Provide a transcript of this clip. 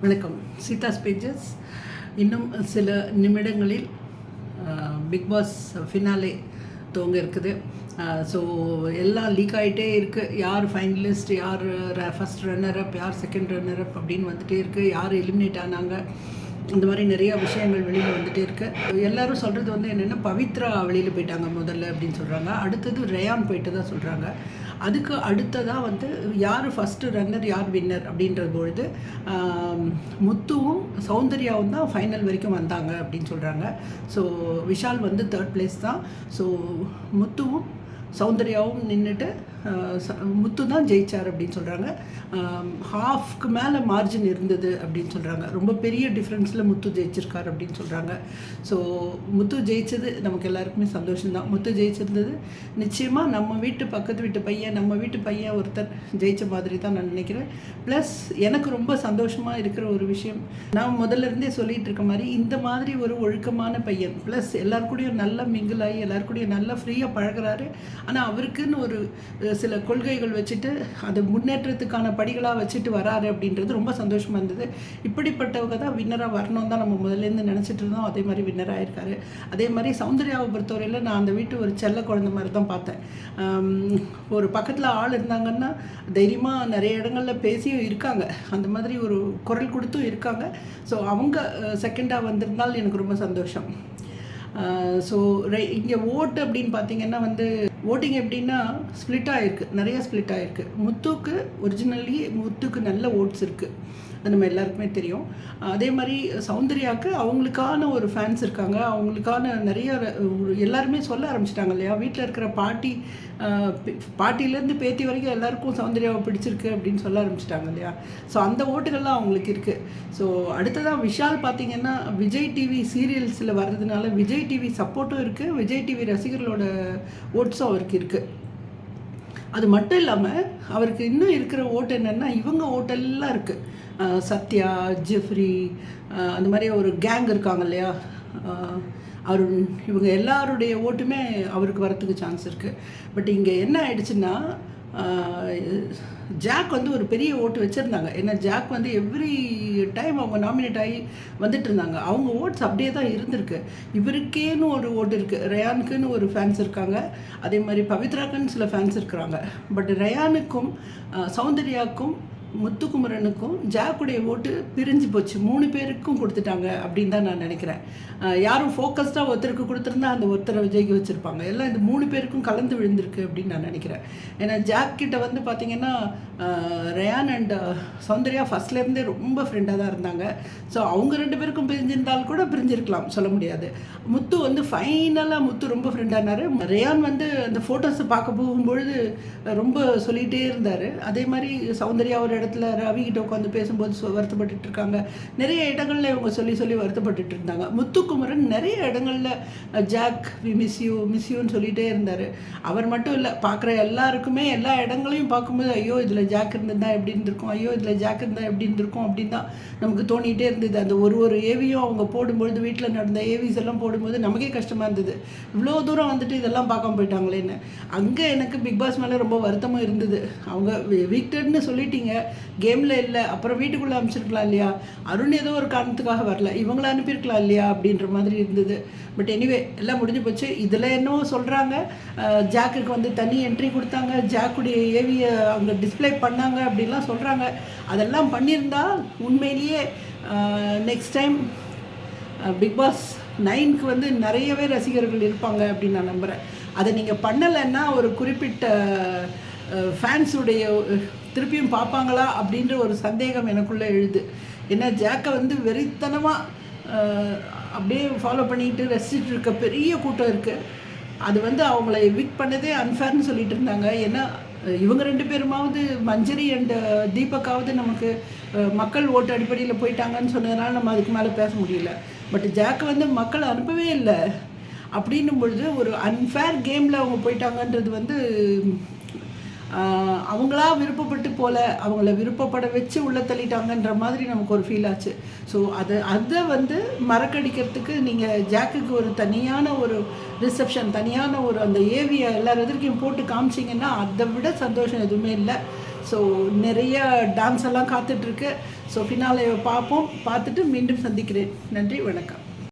வணக்கம். சீதா ஸ்பீச்சஸ் இன்னும் சில நிமிடங்களில் பிக் பாஸ் ஃபினாலே துவங்க இருக்குது. ஸோ எல்லாம் லீக் ஆகிட்டே இருக்குது யார் ஃபைனலிஸ்ட் யார் ஃபஸ்ட் ரன்னர் அப் யார் செகண்ட் ரன்னர் அப் அப்படின்னு வந்துகிட்டே இருக்குது யார் எலிமினேட் ஆனாங்க? இந்த மாதிரி நிறைய விஷயங்கள் வெளியில் வந்துட்டே இருக்கு. எல்லாரும் சொல்கிறது வந்து என்னென்னா பவித்ரா வெளியில் போயிட்டாங்க முதல்ல அப்படின்னு சொல்கிறாங்க அடுத்தது ரேயான் போயிட்டு தான் சொல்கிறாங்க அதுக்கு அடுத்ததாக வந்து யார் ஃபஸ்ட்டு ரன்னர் யார் வின்னர் அப்படின்ற பொழுது முத்துவும் சௌந்தர்யாவும் தான் ஃபைனல் வரைக்கும் வந்தாங்க அப்படின்னு சொல்கிறாங்க ஸோ விஷால் வந்து தேர்ட் பிளேஸ் தான். ஸோ முத்துவும் சௌந்தர்யாவும் நின்றுட்டு முத்து தான் ஜெயிச்சார் அப்படின்னு சொல்கிறாங்க ஹாஃப்க்கு மேலே மார்ஜின் இருந்தது அப்படின்னு சொல்கிறாங்க ரொம்ப பெரிய டிஃப்ரென்ஸில் முத்து ஜெயிச்சிருக்கார் அப்படின்னு சொல்கிறாங்க ஸோ முத்து ஜெயிச்சது நமக்கு எல்லாருக்குமே சந்தோஷம்தான். முத்து ஜெயிச்சிருந்தது நிச்சயமாக நம்ம வீட்டு பக்கத்து வீட்டு பையன் நம்ம வீட்டு பையன் ஒருத்தர் ஜெயித்த மாதிரி தான் நான் நினைக்கிறேன். ப்ளஸ் எனக்கு ரொம்ப சந்தோஷமாக இருக்கிற ஒரு விஷயம் நான் முதல்ல இருந்தே சொல்லிட்டு இருக்க மாதிரி இந்த மாதிரி ஒரு ஒழுக்கமான பையன். ப்ளஸ் எல்லாருக்கூடையும் நல்லா மிங்கிள் ஆகி எல்லாருக்கூடையும் நல்லா ஃப்ரீயாக பழகுறாரு. ஆனால் அவருக்குன்னு ஒரு சில கொள்கைகள் வச்சுட்டு அது முன்னேற்றத்துக்கான படிகளாக வச்சுட்டு வராரு அப்படின்றது ரொம்ப சந்தோஷமாக இருந்தது. இப்படிப்பட்டவங்க தான் வின்னராக வரணும் தான் நம்ம முதல்லேருந்து நினச்சிட்டு இருந்தோம். அதே மாதிரி வின்னராக இருக்காரு அதே மாதிரி சௌந்தர்யாவை பொறுத்தவரையில் நான் அந்த வீட்டு ஒரு செல்ல குழந்தை மாதிரி தான் பார்த்தேன். ஒரு பக்கத்தில் ஆள் இருந்தாங்கன்னா தைரியமாக நிறைய இடங்களில் பேசியும் இருக்காங்க. அந்த மாதிரி ஒரு குரல் கொடுத்தும் இருக்காங்க. ஸோ அவங்க செகண்டாக வந்திருந்தால் எனக்கு ரொம்ப சந்தோஷம். ஸோ இங்கே ஓட்டு அப்படின்னு பார்த்தீங்கன்னா வந்து ஓட்டிங் எப்படின்னா ஸ்ப்ளிட் ஆகிருக்கு நிறைய ஸ்ப்ளிட் ஆகிருக்கு முத்துக்கு ஒரிஜினலி முத்துக்கு நல்ல ஓட்ஸ் இருக்குது அது நம்ம எல்லாருக்குமே தெரியும். அதே மாதிரி சௌந்தர்யாவுக்கு அவங்களுக்கான ஒரு ஃபேன்ஸ் இருக்காங்க. அவங்களுக்கான நிறைய எல்லாருமே சொல்ல ஆரம்பிச்சிட்டாங்க இல்லையா? வீட்டில் இருக்கிற பாட்டி பாட்டிலேருந்து பேத்தி வரைக்கும் எல்லாருக்கும் சௌந்தர்யாவை பிடிச்சிருக்கு அப்படின்னு சொல்ல ஆரம்பிச்சிட்டாங்க இல்லையா? ஸோ அந்த ஓட்டுகள்லாம் அவங்களுக்கு இருக்குது ஸோ அடுத்ததாக விஷால் பார்த்தீங்கன்னா விஜய் டிவி சீரியல்ஸில் வர்றதுனால விஜய் டிவி சப்போர்ட்டும் இருக்குது விஜய் டிவி ரசிகர்களோட ஓட்ஸும் அவருக்கு இருக்குது அது மட்டும் இல்லாமல் அவருக்கு இன்னும் இருக்கிற ஓட்டு என்னென்னா இவங்க ஓட்டெல்லாம் இருக்குது சத்யா ஜெஃப்ரி அந்த மாதிரி ஒரு கேங் இருக்காங்க இல்லையா? அருண் அவர் இவங்க எல்லாருடைய ஓட்டுமே அவருக்கு வரத்துக்கு சான்ஸ் இருக்குது பட் இங்கே என்ன ஆயிடுச்சுன்னா ஜாக் வந்து ஒரு பெரிய ஓட்டு வச்சுருந்தாங்க. ஏன்னா ஜாக் வந்து எவ்ரி டைம் அவங்க நாமினேட் ஆகி வந்துட்டு இருந்தாங்க. அவங்க ஓட்ஸ் அப்படியே தான் இருந்திருக்கு. இவருக்கேன்னு ஒரு ஓட்டு இருக்குது ரயானுக்குன்னு ஒரு ஃபேன்ஸ் இருக்காங்க. அதே மாதிரி பவித்ராக்குன்னு சில ஃபேன்ஸ் இருக்கிறாங்க. பட் ரயானுக்கும் சௌந்தர்யாவுக்கும் முத்துக்குமரனுக்கும் ஜாக்குடைய ஓட்டு பிரிஞ்சு போச்சு. மூணு பேருக்கும் கொடுத்துட்டாங்க அப்படின்னு தான் நான் நினைக்கிறேன். யாரும் ஃபோக்கஸ்டாக ஒருத்தருக்கு கொடுத்துருந்தா அந்த ஒருத்தரை விஜய்க்கு வச்சுருப்பாங்க. எல்லாம் இந்த மூணு பேருக்கும் கலந்து விழுந்திருக்கு அப்படின்னு நான் நினைக்கிறேன். ஏன்னா ஜாக் கிட்ட வந்து பார்த்தீங்கன்னா ரயான் அண்ட் சௌந்தர்யா ஃபர்ஸ்ட்லேருந்தே ரொம்ப ஃப்ரெண்டாக தான் இருந்தாங்க. ஸோ அவங்க ரெண்டு பேருக்கும் பிரிஞ்சிருந்தால் கூட பிரிஞ்சிருக்கலாம் சொல்ல முடியாது. முத்து வந்து ஃபைனலாக முத்து ரொம்ப ஃப்ரெண்டானார் ரயான் வந்து அந்த ஃபோட்டோஸை பார்க்க போகும்பொழுது ரொம்ப சொல்லிகிட்டே இருந்தார். அதே மாதிரி சௌந்தர்யா ஒரு இடத்துல ரவி ரவிகிட்ட உட்காந்து பேசும்போது சொ- வருத்தப்பட்டுட்டு இருக்காங்க நிறைய இடங்களில் இவங்க சொல்லி சொல்லி வருத்தப்பட்டுட்டு இருந்தாங்க முத்துக்குமரன் நிறைய இடங்கள்ல Jack we miss you miss யூன்னு சொல்லிட்டே இருந்தார். அவர் மட்டும் இல்லை பார்க்குற எல்லாருக்குமே எல்லா இடங்களையும் பார்க்கும்போது ஐயோ இதில் ஜாக் இருந்திருந்தா எப்படி இருந்திருக்கும்? ஐயோ இதில் ஜாக் இருந்தால் எப்படி இருந்திருக்கும்? அப்படின்னு தான் நமக்கு தோணிகிட்டே இருந்தது. அந்த ஒரு ஒரு ஏவியும் அவங்க போடும்பொழுது வீட்டில் நடந்த ஏவிஸ் எல்லாம் போடும்போது நமக்கே கஷ்டமாக இருந்தது. இவ்வளோ தூரம் வந்துட்டு இதெல்லாம் பார்க்காம போயிட்டாங்களேன்னு. அங்கே எனக்கு பிக் பாஸ் மேலே ரொம்ப வருத்தமும் இருந்தது. அவங்க வீக்டட்னு சொல்லிட்டீங்க. கேமில் இல்லை அப்புறம் வீட்டுக்குள்ளே அனுப்பிச்சிருக்கலாம் இல்லையா? அருண் ஏதோ ஒரு காரணத்துக்காக வரல. இவங்கள அனுப்பியிருக்கலாம் இல்லையா? அப்படின்ற மாதிரி இருந்தது. பட் எனிவே எல்லாம் முடிஞ்சு போச்சு. இதில் என்னவோ சொல்கிறாங்க ஜாக்குக்கு வந்து தனி என்ட்ரி கொடுத்தாங்க. ஜாக்குடைய ஏவியை அவங்க டிஸ்ப்ளே பண்ணாங்க அப்படின்லாம் சொல்கிறாங்க அதெல்லாம் பண்ணியிருந்தா உண்மையிலேயே நெக்ஸ்ட் டைம் பிக் பாஸ் நைனுக்கு வந்து நிறையவே ரசிகர்கள் இருப்பாங்க அப்படின்னு நான் நம்புகிறேன் அதை நீங்கள் பண்ணலைன்னா ஒரு குறிப்பிட்ட ஃபேன்ஸுடைய திருப்பியும் பார்ப்பாங்களா அப்படின்ற ஒரு சந்தேகம் எனக்குள்ளே எழுது. ஏன்னா ஜாக்கை வந்து வெறித்தனமாக அப்படியே ஃபாலோ பண்ணிட்டு ரசிச்சுட்டு இருக்க பெரிய கூட்டம் இருக்குது அது வந்து அவங்கள எவிக் பண்ணதே அன்ஃபேர்னு சொல்லிட்டு இருந்தாங்க. ஏன்னா இவங்க ரெண்டு பேருமாவது மஞ்சரி அண்ட் தீபக்காவது நமக்கு மக்கள் ஓட்டு அடிப்படையில் போயிட்டாங்கன்னு சொன்னதுனால நம்ம அதுக்கு மேலே பேச முடியல. பட் ஜாக்கு வந்து மக்கள் அனுப்பவே இல்லை. அப்படின்னும் பொழுது ஒரு அன்ஃபேர் கேமில் அவங்க போயிட்டாங்கன்றது வந்து அவங்களா விருப்பப்பட்டு போல அவங்கள விருப்பப்பட வச்சு உள்ள தள்ளிட்டாங்கன்ற மாதிரி நமக்கு ஒரு ஃபீல் ஆச்சு. ஸோ அதை அதை வந்து மறக்கடிக்கிறதுக்கு நீங்கள் ஜாக்குக்கு ஒரு தனியான ஒரு ரிசப்ஷன் தனியான ஒரு அந்த ஏவியை எல்லார் எதிர்க்கையும் போட்டு காமிச்சிங்கன்னா அதை விட சந்தோஷம் எதுவுமே இல்லை. ஸோ நிறைய டான்ஸ் எல்லாம் காத்துட்ருக்கு ஸோ ஃபினாலே பார்ப்போம். பார்த்துட்டு மீண்டும் சந்திக்கிறேன். நன்றி வணக்கம்.